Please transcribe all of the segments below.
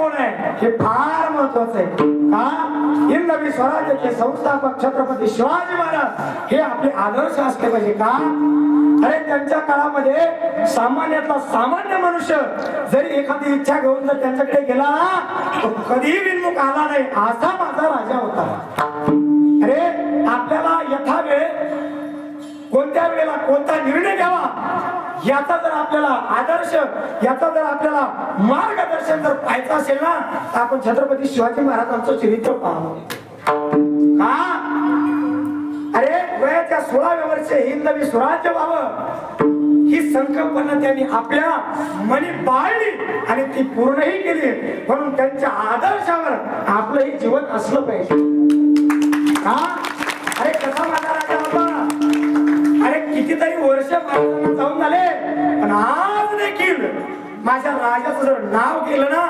कोण आहे? हे फार महत्वाचं आहे. का? हिंदवी स्वराज्याचे संस्थापक छत्रपती शिवाजी महाराज हे आपले आदर्श असले पाहिजे का? अरे त्यांच्या काळामध्ये सामान्यातला सामान्य मनुष्य जरी एखादी इच्छा घेऊन जर त्यांच्याकडे गेला तो कधीही विनमुख आला नाही. असा माझा राजा होता. अरे आपल्याला यथा वेळ कोणत्या वेळेला कोणता निर्णय घ्यावा याचा जर आपल्याला आदर्श याचा जर आपल्याला मार्गदर्शन जर पाहायचं असेल ना तर आपण छत्रपती शिवाजी महाराजांचं चरित्र पाहावं का? अरे वयाच्या सोळाव्या वर्षे हिंदवी स्वराज्य व्हावं. ही संकल्पना त्यांनी आपल्या मनी पाळली आणि ती पूर्णही केली. म्हणून त्यांच्या आदर्शावर आपलंही जीवन असलं पाहिजे. जाऊन झाले. पण आज देखील माझ्या राजाचं जर नाव केलं ना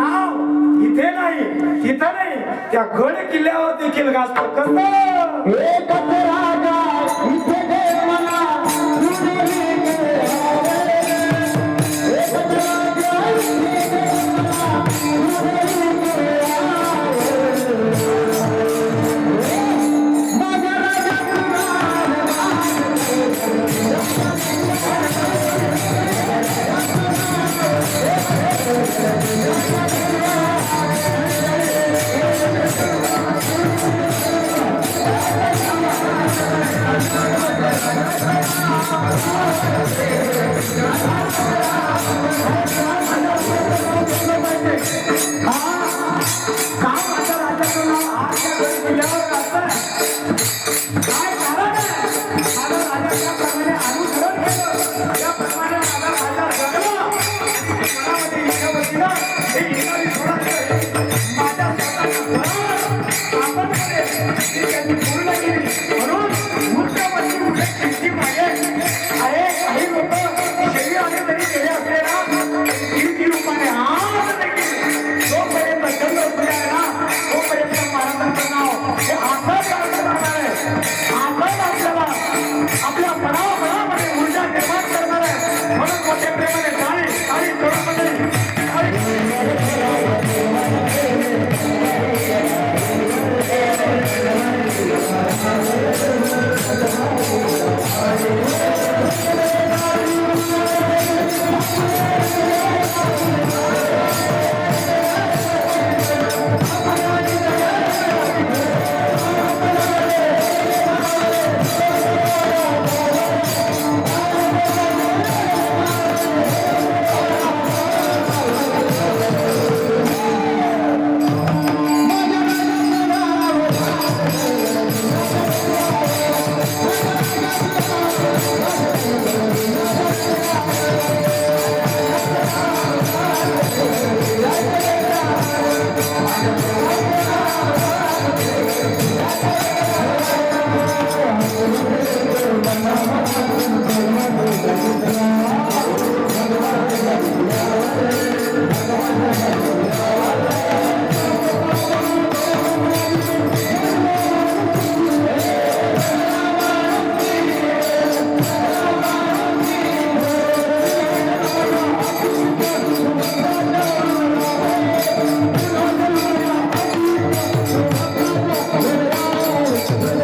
नाव इथे नाही तिथं नाही. त्या गड किल्ल्यावर देखील गाजतो. कसं? I'm sorry. Jackson.